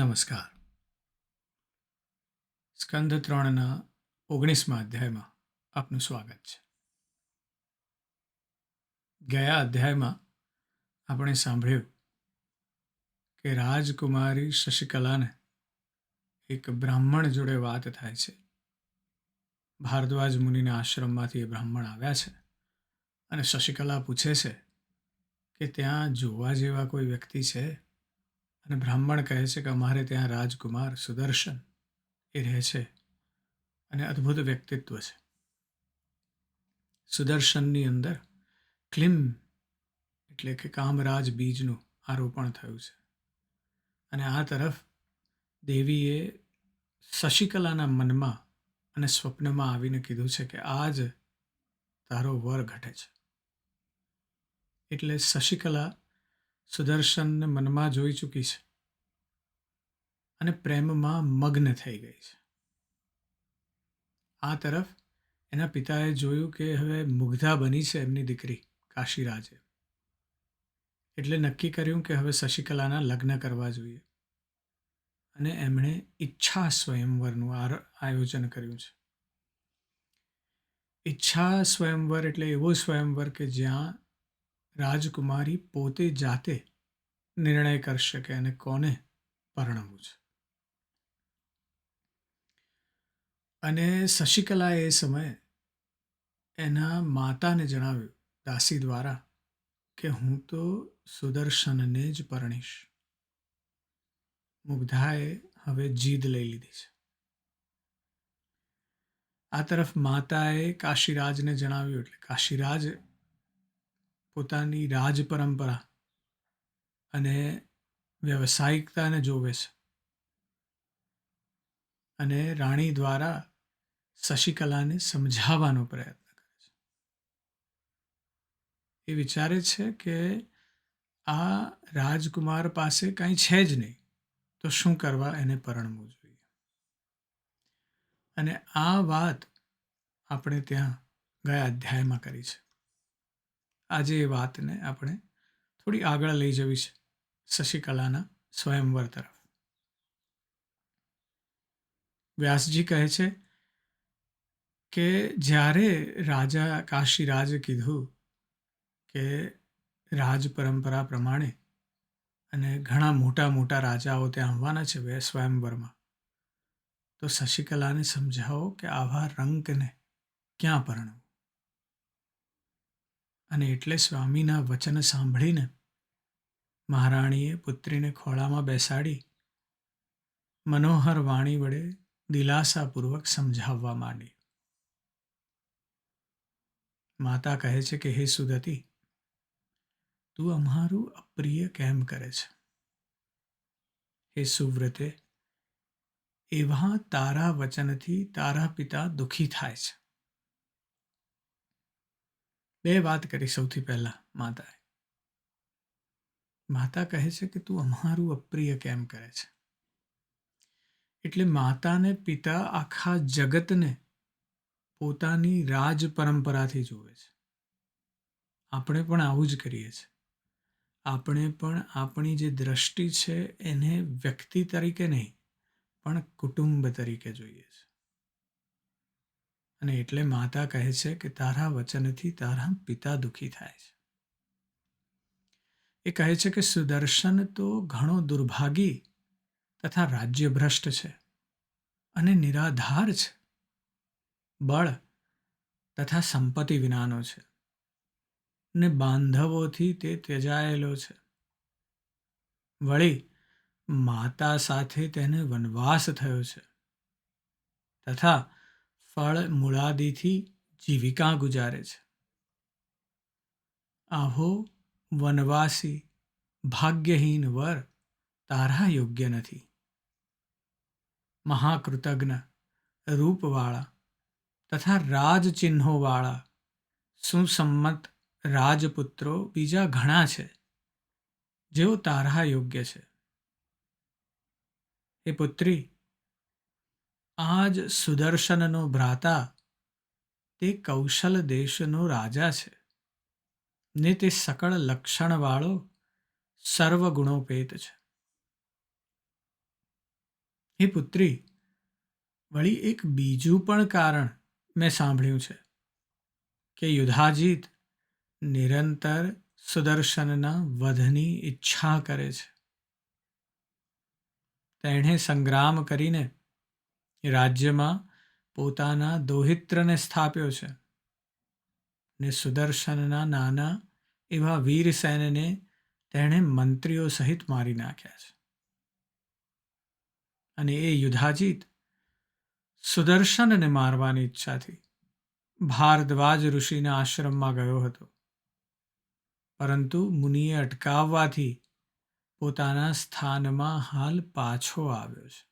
નમસ્કાર. સ્કંદ ત્રણના ઓગણીસમા અધ્યાયમાં આપનું સ્વાગત છે. ગયા અધ્યાયમાં આપણે સાંભળ્યું કે રાજકુમારી શશિકલાને એક બ્રાહ્મણ જોડે વાત થાય છે. ભારદ્વાજ મુનિના આશ્રમમાંથી એ બ્રાહ્મણ આવ્યા છે અને શશિકલા પૂછે છે કે ત્યાં જોવા જેવા કોઈ વ્યક્તિ છે? અને બ્રાહ્મણ કહે છે કે અમારે ત્યાં રાજકુમાર સુદર્શન એ રહે છે અને અદ્ભુત વ્યક્તિત્વ છે. સુદર્શનની અંદર ક્લિમ એટલે કે કામરાજ બીજનું આરોપણ થયું છે. અને આ તરફ દેવીએ શશિકલાના મનમાં અને સ્વપ્નમાં આવીને કીધું છે કે આજ તારો વર ઘટે છે. એટલે શશિકલા સુદર્શનને મનમાં જોઈ ચૂકી છે અને પ્રેમમાં મગ્ન થઈ ગઈ છે. આ તરફ એના પિતાએ જોયું કે હવે મુગ્ધા બની છે એમની દીકરી કાશીરાજે. એટલે નક્કી કર્યું કે હવે શશિકલાના લગ્ન કરવા જોઈએ. અને એમણે ઈચ્છા સ્વયંવરનું આયોજન કર્યું છે. ઈચ્છા સ્વયંવર એટલે એવો સ્વયંવર કે જ્યાં રાજકુમારી પોતે જાતે નિર્ણય કરશે કે એને કોને પરણવું છે. અને શશિકલા એ સમયે એના માતાને જણાવ્યું દાસી દ્વારા કે હું તો સુદર્શનને જ પરણીશ. મુગ્ધાએ હવે જીદ લઈ લીધી છે. આ તરફ માતાએ કાશીરાજને જણાવ્યું એટલે કાશીરાજ પોતાની રાજ પરંપરા અને વ્યવસાયિકતાને જોવે છે. અને રાણી દ્વારા શશિકલાને સમજાવવાનો પ્રયત્ન કરે છે. એ વિચારે છે કે આ રાજકુમાર પાસે કાંઈ છે જ નહીં, તો શું કરવા એને પરણવું જોઈએ? અને આ વાત આપણે ત્યાં ગયા અધ્યાયમાં કરી છે. આજે એ વાતને આપણે થોડી આગળ લઈ જવી છે શશિકલાના સ્વયંવર તરફ. વ્યાસજી કહે છે કે જ્યારે રાજા કાશીરાજે કીધું કે રાજ પરંપરા પ્રમાણે અને ઘણા મોટા મોટા રાજાઓ ત્યાં આવવાના છે વે સ્વયંવરમાં, તો શશિકલાને સમજાવો કે આવા રંગને ક્યાં પરણવું? અને એટલે સ્વામીના વચન સાંભળીને મહારાણીએ પુત્રીને ખોળામાં બેસાડી મનોહર વાણી વડે દિલાસાપૂર્વક સમજાવવા માંડી. માતા કહે છે કે, હે સુદતી તું અમારું અપ્રિય કેમ કરે છે? હે સુવ્રતે, એવા તારા વચનથી તારા પિતા દુઃખી થાય છે. બે વાત કરી સૌથી પહેલા માતાએ. માતા કહે છે કે તું અમારું અપ્રિય કેમ કરે છે? એટલે માતાને પિતા આખા જગતને પોતાની રાજ પરંપરાથી જોવે છે. આપણે પણ આવું જ કરીએ છીએ. આપણે પણ આપણી જે દ્રષ્ટિ છે એને વ્યક્તિ તરીકે નહીં, પણ કુટુંબ તરીકે જોઈએ છે. અને એટલે માતા કહે છે કે તારા વચનથી તારા પિતા દુઃખી થાય છે. એ કહે છે કે સુદર્શન તો ઘણો દુર્ભાગી તથા રાજ્યભ્રષ્ટ છે અને નિરાધાર છે. બળ તથા સંપત્તિ વિનાનો છે ને બાંધવોથી તે ત્યજાયેલો છે. વળી માતા સાથે તેને વનવાસ થયો છે તથા ફળ મૂળાદિથી જીવિકા ગુજારે છે. આહો, વનવાસી, ભાગ્યહીન વર, તારા યોગ્ય નથી. મહાકૃતજ્ઞ, રૂપવાળા તથા રાજચિહ્નોવાળા, સુસંમત રાજપુત્રો બીજા ઘણા છે, જેઓ તારા યોગ્ય છે. એ પુત્રી આજ સુદર્શનનો ભ્રાતા તે કૌશલ દેશનો રાજા છે. ને તે સકળ લક્ષણવાળો સર્વગુણોપેત છે. હે પુત્રી, વળી એક બીજું પણ કારણ મેં સાંભળ્યું છે કે યુધાજીત નિરંતર સુદર્શનના વધની ઈચ્છા કરે છે. તેણે સંગ્રામ કરીને રાજ્યમાં પોતાના દોહિત્રને સ્થાપ્યો છે ને સુદર્શનના નાના એવા વીરસેનને તેણે મંત્રીઓ સહિત મારી નાખ્યા છે. અને એ યુધાજીત સુદર્શનને મારવાની ઈચ્છાથી ભારદ્વાજ ઋષિના આશ્રમમાં ગયો હતો. પરંતુ મુનિએ અટકાવવાથી પોતાના સ્થાનમાં હાલ પાછો આવ્યો છે.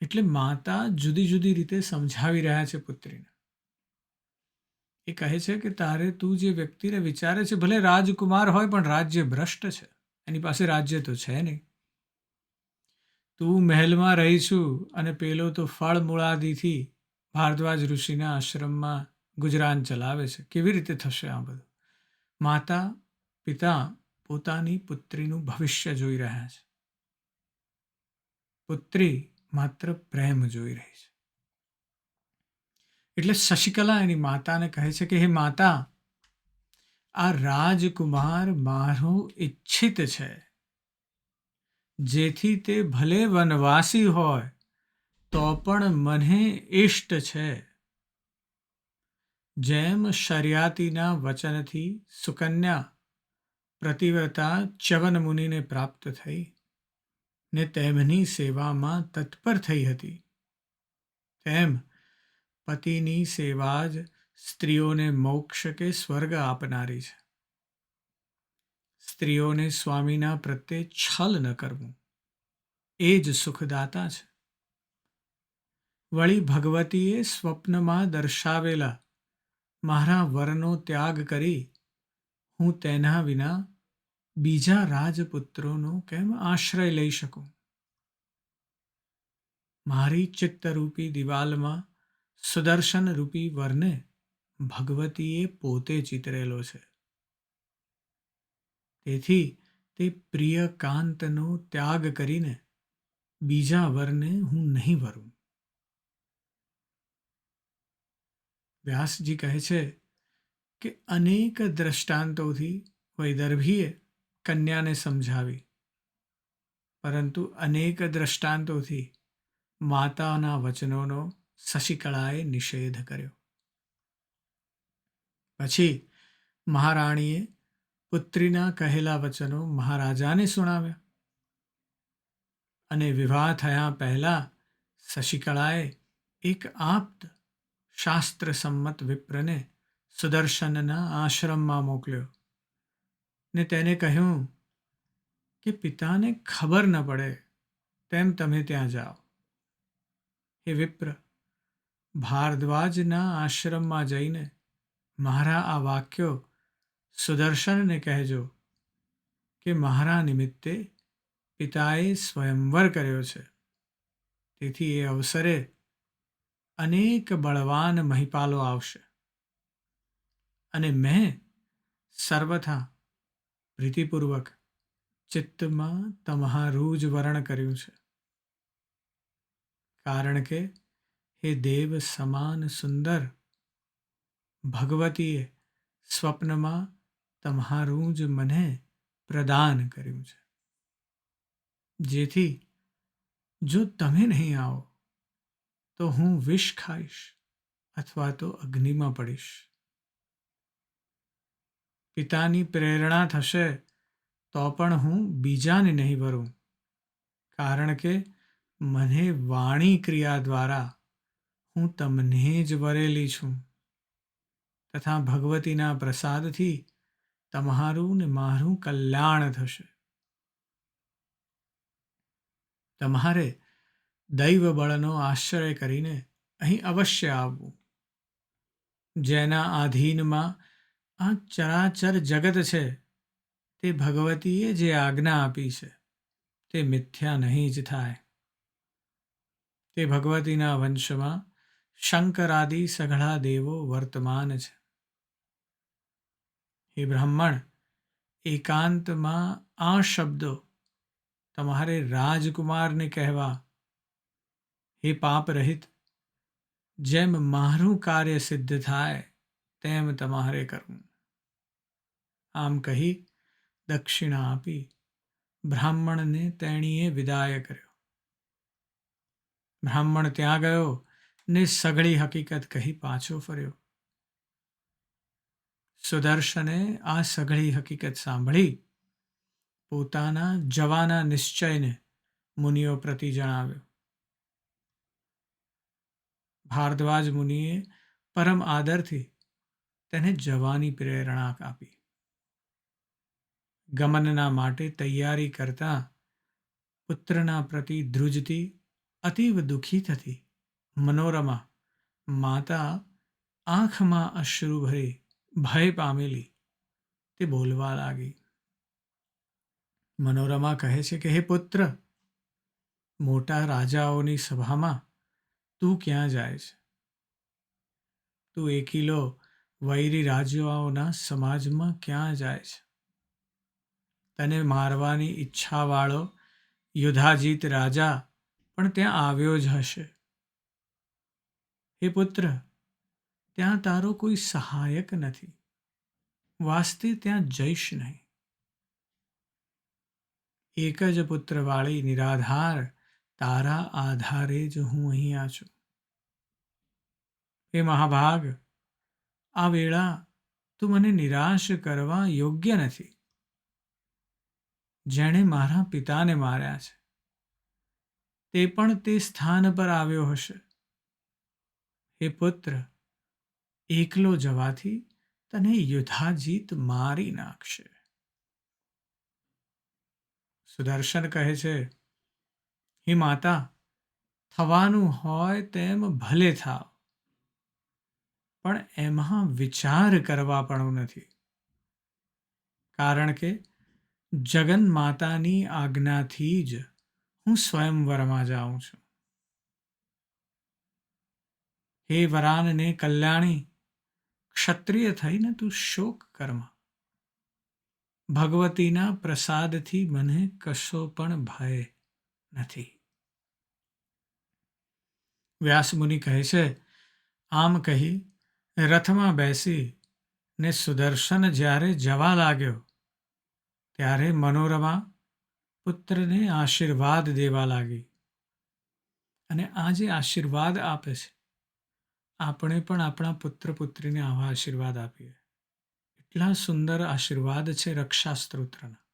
એટલે માતા જુદી જુદી રીતે સમજાવી રહ્યા છે પુત્રીને. એ કહે છે કે તારે તું જે વ્યક્તિને વિચારે છે, ભલે રાજકુમાર હોય પણ રાજ્ય ભ્રષ્ટ છે. એની પાસે રાજ્ય તો છે નહીં. તું મહેલમાં રહીશું અને પેલો તો ફળ મૂળાદીથી ભારદ્વાજ ઋષિના આશ્રમમાં ગુજરાન ચલાવે છે. કેવી રીતે થશે આ બધું? માતા, પિતા પોતાની પુત્રીનું ભવિષ્ય જોઈ રહ્યા છે. પુત્રી માત્ર પ્રેમ જોઈ રહી છે. એટલે શશિકલા એની માતાને કહે છે કે, હે માતા, આ રાજકુમાર મારો ઈચ્છિત છે. જેથી તે ભલે વનવાસી હોય, તો પણ મને ઇષ્ટ છે. જેમ શર્યાતીના વચનથી સુકન્યા પ્રતિવ્રતા ચ્યવન મુનિને પ્રાપ્ત થઈ ને તેમની સેવામાં તત્પર થઈ હતી. તેમ પતિની સેવા જ સ્ત્રીઓને મોક્ષ કે સ્વર્ગ આપનારી છે. સ્ત્રીઓને સ્વામીના પ્રત્યે છલ ન કરવું. એ જ સુખદાતા છે. વળી ભગવતીએ સ્વપ્નમાં દર્શાવેલા મારા વરનો ત્યાગ કરી હું તેના વિના બીજા રાજપુત્રોનો કેમ આશ્રય લઈ શકું? મારી ચિત્તરૂપી દિવાલમાં સુદર્શન રૂપી વરને ભગવતીએ પોતે ચિતરેલો છે. તેથી તે પ્રિય કાંતનો ત્યાગ કરીને બીજા વરને હું નહીં વરું. વ્યાસજી કહે છે કે અનેક દ્રષ્ટાંતોથી વૈદર્ભીએ કન્યાને સમજાવી. પરંતુ અનેક દ્રષ્ટાંતોથી માતાના વચનોનો શશિકળાએ નિષેધ કર્યો. પછી મહારાણીએ પુત્રીના કહેલા વચનો મહારાજાને સુણાવ્યા. અને વિવાહ થયા પહેલા શશિકળાએ એક આપ્ત શાસ્ત્ર સંમત વિપ્રને સુદર્શનના આશ્રમમાં મોકલ્યો. ને તેને કહ્યું કે પિતાને ખબર ન પડે તેમ તમે ત્યાં જાઓ. હે વિપ્ર, ભારદ્વાજના આશ્રમમાં જઈને મારા આ વાક્યો સુદર્શનને કહેજો કે મારા નિમિત્તે પિતાએ સ્વયંવર કર્યો છે. તેથી એ અવસરે અનેક બળવાન મહિપાલો આવશે. અને મેં સર્વથા પ્રીતિપૂર્વક ચિત્તમાં તમારું જ વરણ કર્યું છે. કારણ કે હે દેવ સમાન સુંદર, ભગવતીએ સ્વપ્નમાં તમારું જ મને પ્રદાન કર્યું છે. જેથી જો તમે નહીં આવો, તો હું વિષ ખાઈશ અથવા તો અગ્નિમાં પડીશ. પિતાની પ્રેરણા થશે તો પણ હું બીજાને નહીં ભરું કારણ કે મને વાણી ક્રિયા દ્વારા હું તમને જ વરેલી છું. તથા ભગવતીના પ્રસાદથી તમારું ને મારું કલ્યાણ થશે. તમારે દૈવ બળનો આશ્રય કરીને અહીં અવશ્ય આવવું. જેના આધીનમાં આ ચરાચર જગત છે. તે ભગવતીએ જે આજ્ઞા આપી છે, તે મિથ્યા નહીં જ થાય. તે ભગવતીના વંશમાં શંકરાદિ સઘળા દેવો વર્તમાન છે. હે બ્રાહ્મણ, એકાંતમાં આ શબ્દો તમારે રાજકુમારને કહેવા. હે પાપ રહિત, જેમ મારું કાર્ય સિદ્ધ થાય, તેમ તમારે કરવું. આમ કહી દક્ષિણા આપી બ્રાહ્મણને તેણીએ વિદાય કર્યો. બ્રાહ્મણ ત્યાં ગયો ને સઘળી હકીકત કહી પાછો ફર્યો. સુદર્શને આ સઘળી હકીકત સાંભળી પોતાના જવાના નિશ્ચયને મુનિઓ પ્રતિ જણાવ્યો. ભારદ્વાજ મુનિએ પરમ આદરથી તેને જવાની પ્રેરણા આપી. ગમનના માટે તૈયારી કરતા પુત્રના પ્રતિ ધ્રુજતી અતીવ દુઃખી થતી. મનોરમા, માતા આંખમાં અશ્રુ ભરી ભય પામેલી. તે બોલવા લાગી. મનોરમા કહે છે કે, હે પુત્ર, મોટા રાજાઓની સભામાં તું ક્યાં જાય છે? તું એકીલો વૈરી રાજાઓના સમાજમાં ક્યાં જાય છે? તને મારવાની ઈચ્છાવાળો યુધાજીત રાજા પણ ત્યાં આવ્યો જ હશે. હે પુત્ર, ત્યાં તારો કોઈ સહાયક નથી. વાસ્તે ત્યાં જઈશ નહીં. એક જ પુત્રવાળી નિરાધાર તારા આધારે જ હું અહીંયા છું. એ મહાભાગ, આ વેળા તું મને નિરાશ કરવા યોગ્ય નથી. જેણે મારા પિતાને માર્યા છે. તે પણ તે સ્થાન પર આવ્યો હશે. હે પુત્ર, એકલો જવાથી તને યુદ્ધાજીત મારી નાખશે. સુદર્શન કહે છે, હે માતા, થવાનું હોય તેમ ભલે થાવ, પણ એમાં વિચાર કરવા પણ નથી. કારણ કે જગન માતાની આજ્ઞાથી જ હું સ્વયંવરમાં જાઉં છું. હે વરાનને કલ્યાણી, ક્ષત્રિય થઈને તું શોક કરમાં. ભગવતીના પ્રસાદથી મને કશો પણ ભય નથી. વ્યાસમુનિ કહે છે, આમ કહી રથમાં બેસી ને સુદર્શન જ્યારે જવા લાગ્યો ત્યારે મનોરમા પુત્રને આશીર્વાદ દેવા લાગી. અને આ જે આશીર્વાદ આપે છે, આપણે પણ આપણા પુત્ર પુત્રીને આવા આશીર્વાદ આપીએ. એટલા સુંદર આશીર્વાદ છે રક્ષા સ્ત્રોત્રના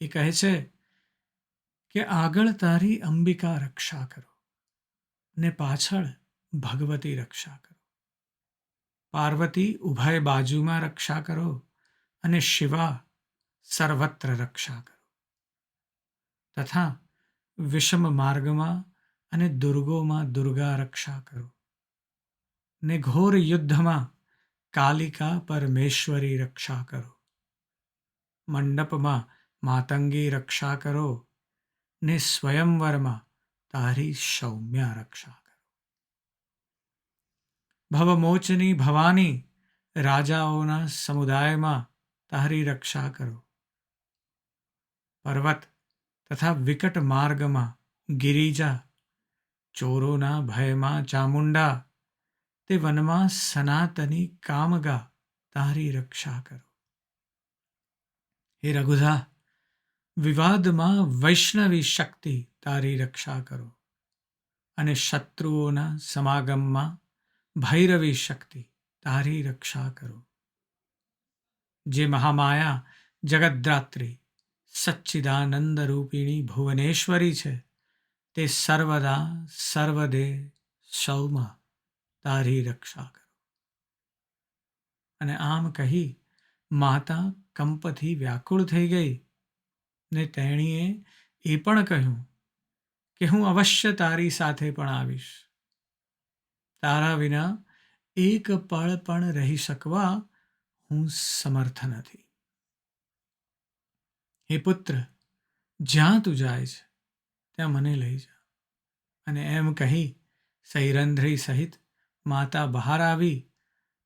એ કહે છે કે આગળ તારી અંબિકા રક્ષા કરો ને પાછળ ભગવતી રક્ષા કરો. પાર્વતી ઉભય બાજુમાં રક્ષા કરો અને શિવા સર્વત્ર રક્ષા કરો. તથા વિષમ માર્ગમાં અને દુર્ગોમાં દુર્ગા રક્ષા કરો. ને ઘોર યુદ્ધમાં કાલિકા પરમેશ્વરી રક્ષા કરો. મંડપમાં માતંગી રક્ષા કરો ને સ્વયંવરમાં તારી સૌમ્યા રક્ષા કરો. ભવમોચની ભવાની રાજાઓના સમુદાયમાં તારી રક્ષા કરો. પર્વત તથા વિકટ માર્ગમાં ગિરિજા, ચોરોના ભયમાં ચામુંડા, તે વનમાં સનાતની કામગા તારી રક્ષા કરો. હે રઘુધા, વિવાદમાં વૈષ્ણવી શક્તિ તારી રક્ષા કરો અને શત્રુઓના સમાગમમાં ભૈરવી શક્તિ તારી રક્ષા કરો. જે મહામાયા જગદ્રાત્રી સચ્ચિદાનંદ રૂપિણી ભુવનેશ્વરી છે. તે સર્વદા, સર્વદે સૌમાં તારી રક્ષા કરો. અને આમ કહી માતા કંપથી વ્યાકુળ થઈ ગઈ ને તેણીએ એ પણ કહ્યું કે હું અવશ્ય તારી સાથે પણ આવીશ. તારા વિના એક પળ પણ રહી શકવા હું સમર્થ નથી. હે પુત્ર, જ્યાં તું જાય છે, ત્યાં મને લઈ જા. અને એમ કહી સૈરંધ્રી સહિત માતા બહાર આવી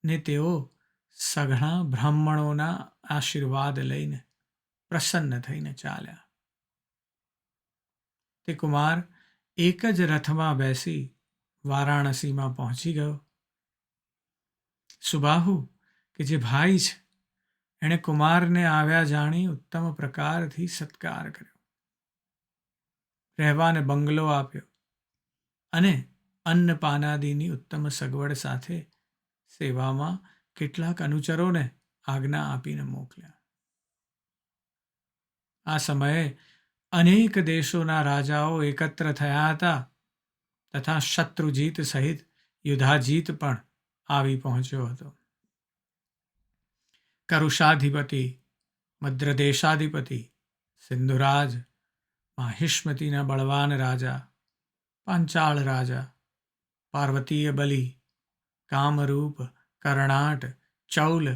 ને તેઓ સઘળા બ્રાહ્મણોના આશીર્વાદ લઈને પ્રસન્ન થઈને ચાલ્યા. તે કુમાર એક જ રથમાં બેસી વારાણસીમાં પહોંચી ગયો. સુબાહુ, કે જે ભાઈ છે એણે કુમારને આવ્યા જાણી ઉત્તમ પ્રકારથી સત્કાર કર્યો. રહેવાને બંગલો આપ્યો અને અન્નપાનાદિની ઉત્તમ સગવડ સાથે સેવામાં કેટલાક અનુચરોને આજ્ઞા આપીને મોકલ્યા. આ સમયે અનેક દેશોના રાજાઓ એકત્ર થયા હતા તથા શત્રુજીત સહિત યુધાજીત પણ આવી પહોંચ્યો હતો. કરુષાધિપતિ મદ્રદેશાધિપતિ સિંધુરાજ માહિષ્મતીના બળવાન રાજા પાંચાળ રાજા પાર્વતીય બલિ કામરૂપ કર્ણાટ ચૌલ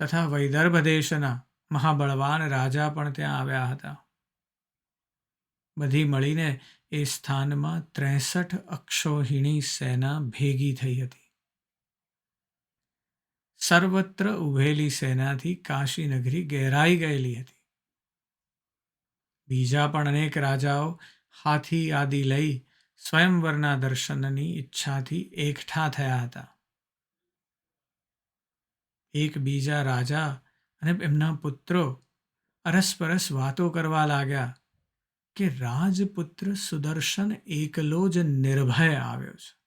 તથા વૈદર્ભ દેશના મહાબળવાન રાજા પણ ત્યાં આવ્યા હતા બધી મળીને એ સ્થાનમાં ત્રેસઠ અક્ષોહિણી સેના ભેગી થઈ હતી સર્વત્ર ઉભેલી સેનાથી કાશી નગરી ઘેરાઈ ગયેલી હતી. બીજા પણ અનેક રાજાઓ હાથી આદિ લઈ સ્વયંવરના દર્શનની ઈચ્છાથી એકઠા થયા હતા. એક રાજા અને એમના પુત્રો અરસપરસ વાતો કરવા લાગ્યા કે રાજપુત્ર સુદર્શન એકલો જ નિર્ભય આવ્યો છે.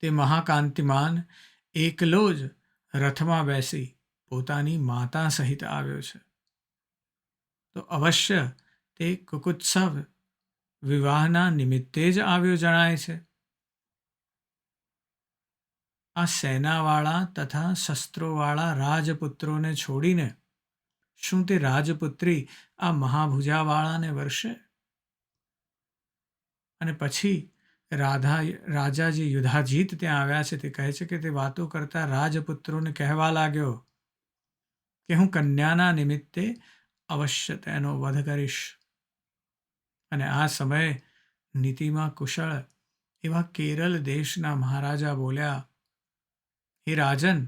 તે મહાકાંતિમાન એકલો જ રથમાં બેસી પોતાની માતા સહિત આવ્યો છે. તો અવશ્ય તે કુકુત્સવ વિવાહના નિમિત્તે જ આવ્યો જણાય છે. આ સેનાવાળા તથા શસ્ત્રોવાળા રાજપુત્રોને છોડીને શું તે રાજપુત્રી આ મહાભુજાવાળાને વર્ષે અને પછી રાધા, રાજાજી યુધાજીત ત્યાં આવ્યા છે. તે કહે છે કે તે વાતો કરતા રાજપુત્રોને કહેવા લાગ્યો કે હું કન્યાના નિમિત્તે અવશ્ય તેનો વધ કરીશ. અને આ સમયે નીતિમાં કુશળ એવા કેરળ દેશના મહારાજા બોલ્યા, હે રાજન,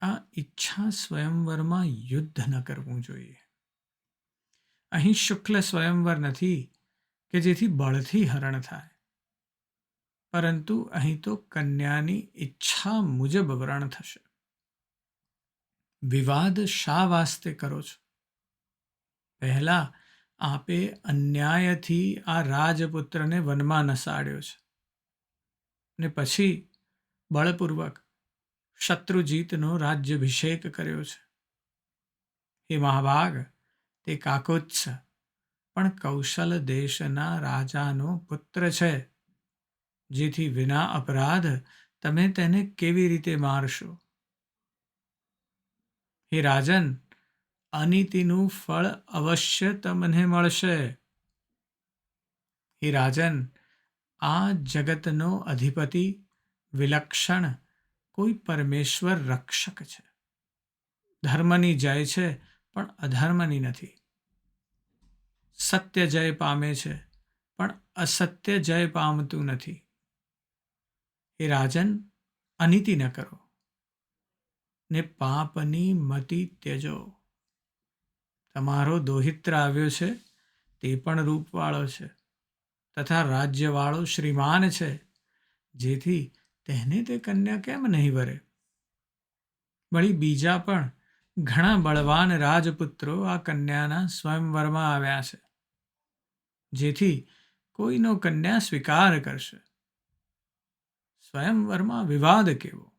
આ ઈચ્છા સ્વયંવરમાં યુદ્ધ ન કરવું જોઈએ. અહીં શુક્લ સ્વયંવર નથી કે જેથી બળથી હરણ થાય. પરંતુ અહીં તો કન્યાની ઈચ્છા મુજબ વરણ થશે. વિવાદ શા વાસ્તે કરો છો? પહેલા આપે અન્યાયથી આ રાજપુત્રને વનમાં નસાડ્યો છે. ને પછી બળપૂર્વક શત્રુજીતનો રાજ્યાભિષેક કર્યો છે. હે મહાભાગ, તે કાકોત્સ પણ કૌશલ દેશના રાજાનો પુત્ર છે. જેથી વિના અપરાધ તમે તેને કેવી રીતે મારશો? હે રાજન, અનીતિનું ફળ અવશ્ય તમને મળશે. હે રાજન, આ જગતનો અધિપતિ, વિલક્ષણ, કોઈ પરમેશ્વર રક્ષક છે. ધર્મની જય છે, પણ અધર્મની નથી. સત્ય જય પામે છે, પણ અસત્ય જય પામતું નથી. એ રાજન અનિતિ ન કરો. ને પાપની મતિ ત્યજો. તમારો દોહિત્ર આવ્યો છે, તે પણ રૂપવાળો છે, તથા રાજ્યવાળો શ્રીમાન છે, જેથી તેને તે કન્યા કેમ નહીં વરે? વળી બીજા પણ ઘણા બળવાન રાજપુત્રો આ કન્યાના સ્વયંવરમાં આવ્યા છે, જેથી કોઈનો કન્યા સ્વીકાર કરશે. સ્વયંવરમાં વિવાદ કેવો?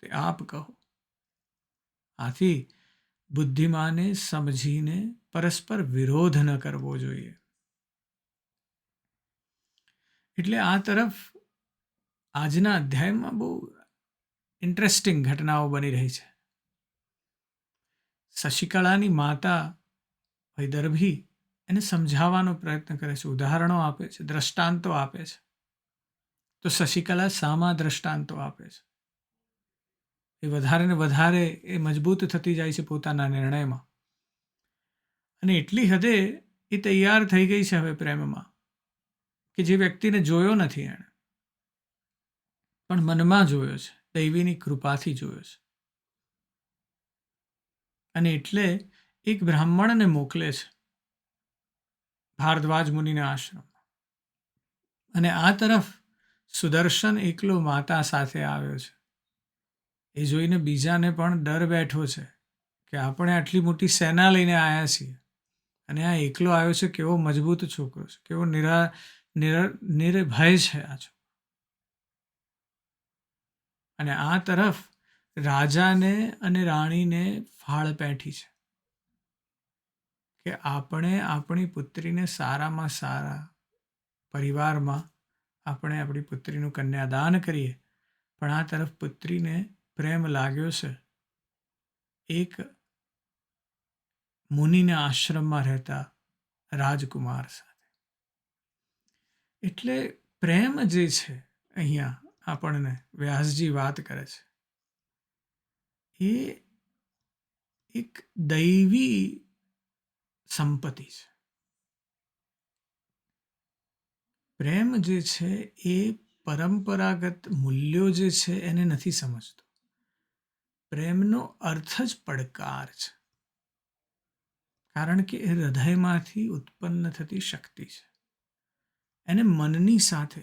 તે આપ કહો. આથી બુદ્ધિમાને સમજીને પરસ્પર વિરોધ ન કરવો જોઈએ. એટલે આ તરફ આજના અધ્યાયમાં બહુ ઇન્ટરેસ્ટિંગ ઘટનાઓ બની રહી છે. શશિકળાની માતા વૈદર્ભી એને સમજાવવાનો પ્રયત્ન કરે છે, ઉદાહરણો આપે છે, દ્રષ્ટાંતો આપે છે. તો શશિકલા સામા દ્રષ્ટાંતો આપે છે. એ વધારે ને વધારે એ મજબૂત થતી જાય છે પોતાના નિર્ણયમાં. અને એટલી હદે એ તૈયાર થઈ ગઈ છે હવે પ્રેમમાં, કે જે વ્યક્તિને જોયો નથી એણે. પણ મનમાં જોયો છે, દૈવીની કૃપાથી જોયો છે. અને એટલે એક બ્રાહ્મણને મોકલે છે ભારદ્વાજ મુનિના આશ્રમમાં. અને આ તરફ સુદર્શન એકલો માતા સાથે આવ્યો છે. એ જોઈને બીજાને પણ ડર બેઠો છે કે આપણે આટલી મોટી સેના લઈને આવ્યા છીએ અને આ એકલો આવ્યો છે કેવો મજબૂત છોકરો છે, કેવો નિરા, નિર, નિર્ભય છે આ છોકરો. અને આ તરફ રાજાને અને રાણીને ફાળ પેઠી છે કે આપણે આપણી પુત્રીને સારામાં સારા પરિવારમાં આપણે આપણી પુત્રીનું કન્યાદાન કરીએ. પણ આ તરફ પુત્રીને પ્રેમ લાગ્યો છે. એક મુનિના આશ્રમમાં રહેતા રાજકુમાર સાથે. એટલે પ્રેમ જે છે અહીંયા આપણને વ્યાસજી વાત કરે છે. એ એક દૈવી સંપત્તિ છે. પ્રેમ જે છે એ પરંપરાગત મૂલ્યો જે છે એને નથી સમજતો. પ્રેમનો અર્થ જ પડકાર છે. કારણ કે એ હૃદયમાંથી ઉત્પન્ન થતી શક્તિ છે. એને મનની સાથે,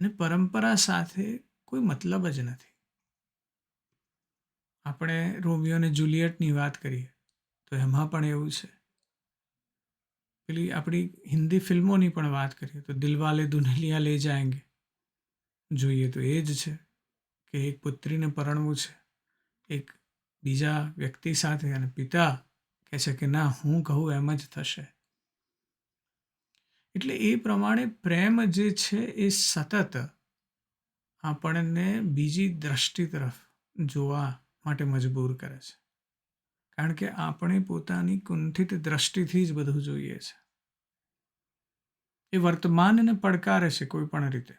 એને પરંપરા સાથે કોઈ મતલબ જ નથી. આપણે રોમિયો અને જુલિયટની વાત કરીએ તો એમાં પણ એવું છે. પેલી આપણી હિન્દી ફિલ્મોની પણ વાત કરીએ તો દિલવાલે દુલ્હનિયા લઈ જાયંગે. જોઈએ તો એ જ છે કે એક પુત્રીને પરણવું છે. એક બીજા વ્યક્તિ સાથે અને પિતા કહે છે કે ના, હું કહું એમ જ થશે. એટલે એ પ્રમાણે પ્રેમ જે છે એ સતત આપણને બીજી દ્રષ્ટિ તરફ જોવા માટે મજબૂર કરે છે. કારણ કે આપણે પોતાની કુંઠિત દ્રષ્ટિથી જ બધું જોઈએ છે. એ વર્તમાનને પડકારે છે કોઈ પણ રીતે.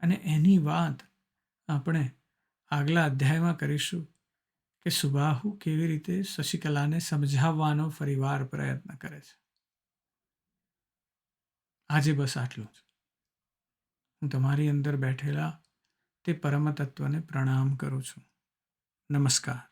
અને એની વાત આપણે આગલા અધ્યાયમાં કરીશું કે સુબાહુ કેવી રીતે શશિકલાને સમજાવવાનો ફરીવાર પ્રયત્ન કરે છે. આજે બસ આટલું જ. હું તમારી અંદર બેઠેલા તે પરમ તત્વને પ્રણામ કરું છું. નમસ્કાર.